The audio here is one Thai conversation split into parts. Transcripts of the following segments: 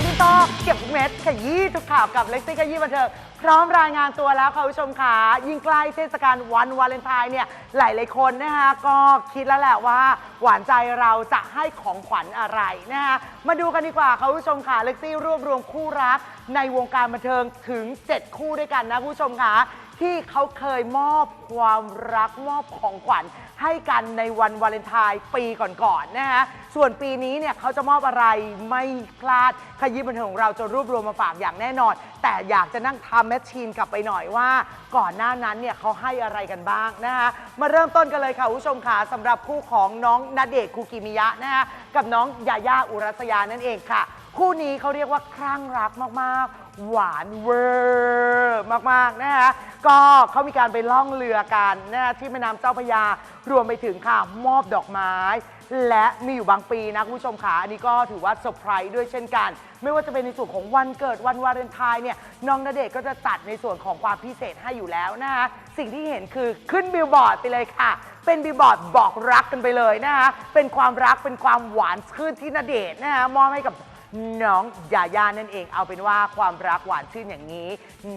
กทุกตอกเก็บทุกเม็ดขยี้ทุกข่าวกับเล็กซี่ขยี้บันเทิง พร้อมรายงานตัวแล้วค่ะคุณผู้ชมค่ะยิ่งใกล้เทศกาลวันวาเลนไทน์เนี่ยหลายๆคนนะคะก็คิดแล้วแหละว่า หวานใจเราจะให้ของขวัญอะไรนะคะมาดูกันดีกว่าค่ะคุณผู้ชมค่ะเล็กซี่รวบรวมคู่รักในวงการบันเทิงถึง 7 คู่ด้วยกันนะคุณผู้ชมค่ะที่เขาเคยมอบความรักมอบของขวัญให้กันในวันวาเลนไทน์ปีก่อนๆนะฮะ ส่วนปีนี้เนี่ยเขาจะมอบอะไรไม่พลาดขยี้บันเทิงของเราจะรวบรวมมาฝากอย่างแน่นอน แต่อยากจะนั่งทำแมชชีนกลับไปหน่อยว่า ก่อนหน้านั้นเนี่ยเขาให้อะไรกันบ้างนะคะมาเริ่มต้นกันเลยค่ะคุณผู้ชมค่ะสำหรับคู่ของน้องนาเดชน์คูกิมิยะนะคะกับน้องยาย่าอุรัสยานั่นเองค่ะ คู่นี้เขาเรียกว่าคลั่งรักมากๆ หวานเวอร์มากๆนะคะก็เขามีการไปล่องเรือกันนะคะที่แม่น้ำเจ้าพระยารวมไปถึงค่ะมอบดอกไม้ และมีอยู่บางปีนะคุณผู้ชมค่ะอันนี้ก็ถือว่าเซอร์ไพรส์ด้วยเช่นกัน ไม่ว่าจะเป็นในส่วนของวันเกิดวันวาเลนไทน์เนี่ยน้องณเดชน์ก็จะจัดในส่วนของความพิเศษให้อยู่แล้วนะคะสิ่งที่เห็นคือขึ้นบิลบอร์ดไปเลยค่ะ เป็นบิลบอร์ดบอกรักกันไปเลยนะคะเป็นความรักเป็นความหวานชื่นที่ณเดชน์นะคะมอบให้กับ น้องยาย่านั่นเอง เอาเป็นว่าความรักหวานชื่นอย่างนี้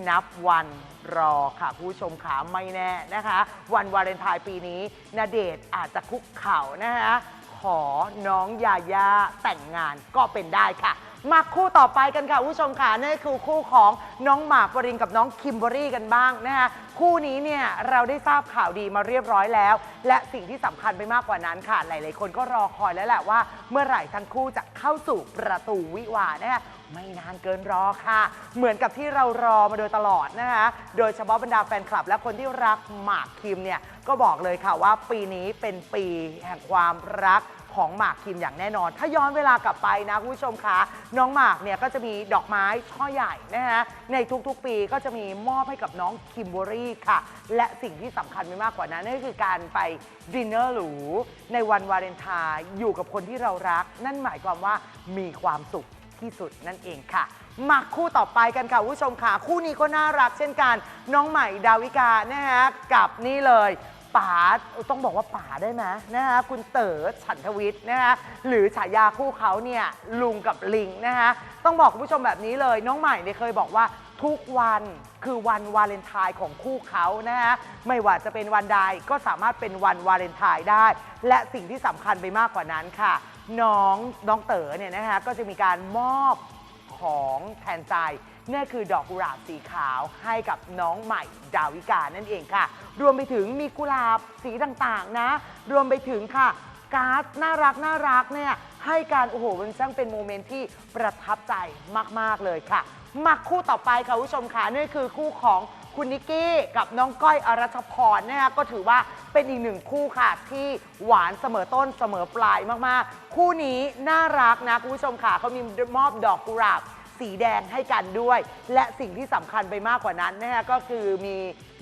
นับวันรอค่ะผู้ชมขาไม่แน่นะคะ วันวาเลนไทน์ปีนี้นาเดชน์อาจจะคุกเข่านะคะขอน้องยาย่าแต่งงานก็เป็นได้ค่ะ มาคู่ต่อไปกันค่ะผู้ชมค่ะนั่นคือคู่ของน้องหมากปรินกับน้องคิมเบอรี่กันบ้างนะคะคู่นี้เนี่ยเราได้ทราบข่าวดีมาเรียบร้อยแล้ว และสิ่งที่สำคัญไปมากกว่านั้นค่ะ หลาย ๆ คนก็รอคอยแล้วแหละว่า เมื่อไหร่ทั้งคู่จะเข้าสู่ประตูวิวาห์นะคะไม่นานเกินรอค่ะ เหมือนกับที่เรารอมาโดยตลอดนะคะโดยเฉพาะบรรดาแฟนคลับ และคนที่รักหมากคิมเนี่ยก็บอกเลยค่ะว่าปีนี้เป็นปีแห่งความรัก ของหมากคิมอย่างแน่นอน ถ้าย้อนเวลากลับไปนะคุณผู้ชมคะน้องหมากเนี่ยก็จะมีดอกไม้ช่อใหญ่นะฮะในทุกๆปีก็จะมีมอบให้กับน้องคิมเบอรี่ค่ะ และสิ่งที่สำคัญไม่มากกว่านั้นนั่นก็คือการไปดินเนอร์หรูในวันวาเลนไทน์อยู่กับคนที่เรารัก นั่นหมายความว่ามีความสุขที่สุดนั่นเองค่ะมาคู่ต่อไปกันค่ะคุณผู้ชมค่ะ คู่นี้ก็น่ารักเช่นกัน น้องใหม่ดาวิกานะฮะกับนี่เลย ป๋าต้องบอกว่าป๋าได้ไหมนะคะคุณเต๋อฉันทวิทย์นะคะหรือฉายาคู่เขาเนี่ยลุงกับลิงนะคะต้องบอกคุณผู้ชมแบบนี้เลย น้องใหม่เนี่ยเคยบอกว่าทุกวันคือวันวาเลนไทน์ของคู่เขานะคะไม่ว่าจะเป็นวันใดก็สามารถเป็นวันวาเลนไทน์ได้ และสิ่งที่สำคัญไปมากกว่านั้นค่ะ น้องน้องเต๋อเนี่ยนะคะก็จะมีการมอบของแทนใจ นั่นคือดอกกุหลาบสีขาวให้กับน้องใหม่ดาวิกานั่นเองค่ะ รวมไปถึงมีกุหลาบสีต่างๆนะ รวมไปถึงค่ะ การ์ดน่ารักน่ารักเนี่ยให้การโอ้โหมันช่างเป็นโมเมนต์ที่ประทับใจมากๆเลยค่ะมาคู่ต่อไปค่ะคุณผู้ชมค่ะนี่คือคู่ของคุณนิกกี้กับน้องก้อยอรัชพรนะคะก็ถือว่าเป็นอีกหนึ่งคู่ค่ะ ที่หวานเสมอต้นเสมอปลายมากๆ คู่นี้น่ารักนะคุณผู้ชมค่ะเขามีมอบดอกกุหลาบ สีแดงให้กันด้วย และสิ่งที่สำคัญไปมากกว่านั้นนะฮะก็คือมี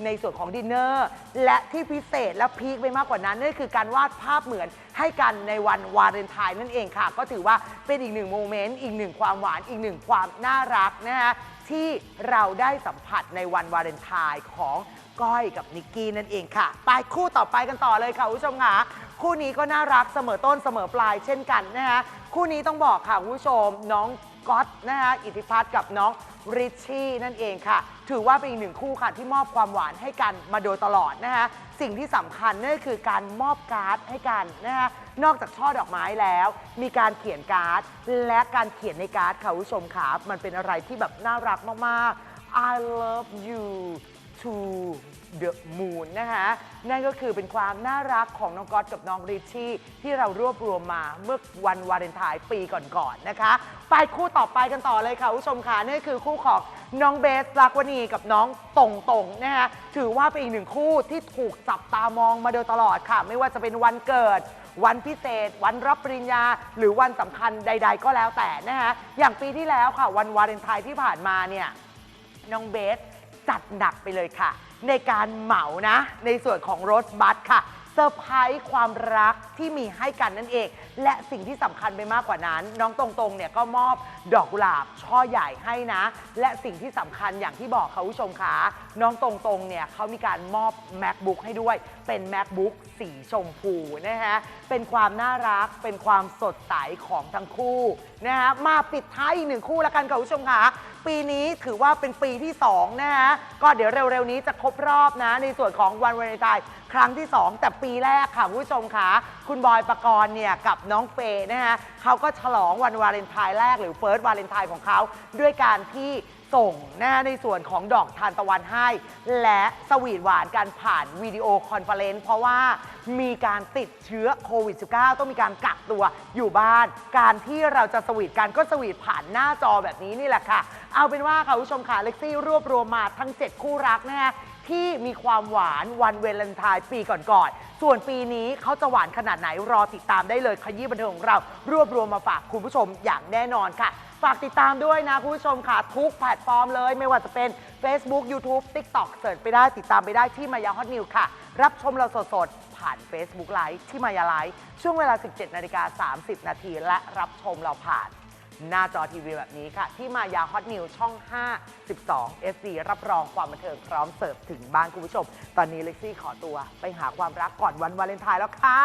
ในส่วนของดินเนอร์และที่พิเศษและพีคไปมากกว่านั้นนั่นคือการวาดภาพเหมือนให้กันในวันวาเลนไทน์นั่นเองค่ะ ก็ถือว่าเป็นอีกหนึ่งโมเมนต์อีกหนึ่งความหวานอีกหนึ่งความน่ารักนะฮะที่เราได้สัมผัสในวันวาเลนไทน์ของก้อยกับนิกกี้นั่นเองค่ะ ไปคู่ต่อไปกันต่อเลยค่ะคุณผู้ชมค่ะคู่นี้ก็น่ารักเสมอต้นเสมอปลายเช่นกันนะฮะคู่นี้ต้องบอกค่ะคุณผู้ชมน้อง ก๊อตนะคะอิทธิพัฒน์กับน้องริชชี่นั่นเองค่ะ ถือว่าเป็นอีกหนึ่งคู่ค่ะที่มอบความหวานให้กันมาโดยตลอดนะคะสิ่งที่สำคัญนั่นก็คือการมอบการ์ดให้กันนะคะนอกจากช่อดอกไม้แล้ว มีการเขียนการ์ด และการเขียนในการ์ดค่ะคุณผู้ชมค่ะมันเป็นอะไรที่แบบน่ารักมากๆ I love you to the moon นะคะ นั่นก็คือเป็นความน่ารักของน้องก๊อตกับน้องริชชี่ ที่เรารวบรวมมาเมื่อวันวาเลนไทน์ปีก่อนๆนะคะ ไปคู่ต่อไปกันต่อเลยค่ะคุณผู้ชมค่ะนี่คือคู่ของน้องเบสลักวณีกับน้องตงตงนะคะถือว่าเป็นอีกหนึ่งคู่ที่ถูกจับตามองมาโดยตลอดค่ะ ไม่ว่าจะเป็นวันเกิดวันพิเศษ วันรับปริญญา หรือวันสำคัญใด ๆ ก็แล้วแต่นะคะอย่างปีที่แล้วค่ะ วันวาเลนไทน์ที่ผ่านมาเนี่ยน้องเบส จัดหนักไปเลยค่ะ ในการเหมานะ ในส่วนของรถบัสค่ะเซอร์ไพรส์ความรักที่มีให้กันนั่นเอง และสิ่งที่สำคัญไปมากกว่านั้น น้องตรงๆเนี่ยก็มอบดอกกุหลาบช่อใหญ่ให้นะ และสิ่งที่สำคัญอย่างที่บอกค่ะคุณผู้ชมคะน้องตรงๆเนี่ยเขามีการมอบ macbook ให้ด้วย เป็น macbook สีชมพูนะฮะเป็นความน่ารักเป็นความสดใสของทั้งคู่ นะฮะมาปิดท้ายอีกหนึ่งคู่แล้วกันค่ะคุณผู้ชมคะปีนี้ถือว่าเป็นปีที่สองนะฮะก็เดี๋ยวเร็วๆนี้จะครบรอบนะ ในส่วนของวันวาเลนไทน์ครั้งที่ 2 แต่ปีแรกค่ะคุณผู้ชมคะคุณบอยปกรณ์เนี่ยกับน้องเฟย์นะฮะเขาก็ฉลองวันวาเลนไทน์แรกหรือเฟิร์สวาเลนไทน์ของเขาด้วยการที่ ส่งนะในส่วนของดอกทานตะวันให้ และสวีทหวานกันผ่านวิดีโอคอนเฟอเรนซ์เพราะว่ามีการติดเชื้อโควิด -19 ต้องมีการกักตัวอยู่บ้าน การที่เราจะสวีทกันก็สวีทผ่านหน้าจอแบบนี้นี่แหละค่ะ เอาเป็นว่าค่ะคุณผู้ชมค่ะเล็กซี่รวบรวมมาทั้ง 7 คู่รักนะฮะ ที่มีความหวานวันเวลนไทน์ปีก่อนๆ ส่วนปีนี้เขาจะหวานขนาดไหนรอติดตามได้เลยขยี้บันเทิงของเรา รวบรวมมาฝากคุณผู้ชมอย่างแน่นอนค่ะ ฝากติดตามด้วยนะคุณผู้ชมค่ะ ทุกแพลตฟอร์มเลย ไม่ว่าจะเป็น Facebook YouTube TikTok เสิร์ชไปได้ติดตามไปได้ที่มายาฮอตนิวค่ะ รับชมเราสดๆ ผ่าน Facebook Live ที่มายาไลฟ์ช่วงเวลา 17นาฬิกา30 นาทีและรับชมเราผ่าน หน้าจอทีวีแบบนี้ค่ะ ที่มายาฮอตนิวช่อง 5 12sc รับรองความบันเทิงพร้อมเสิร์ฟถึงบ้านคุณผู้ชม ตอนนี้เล็กซี่ขอตัวไปหาความรักก่อนวันวาเลนไทน์แล้วค่ะ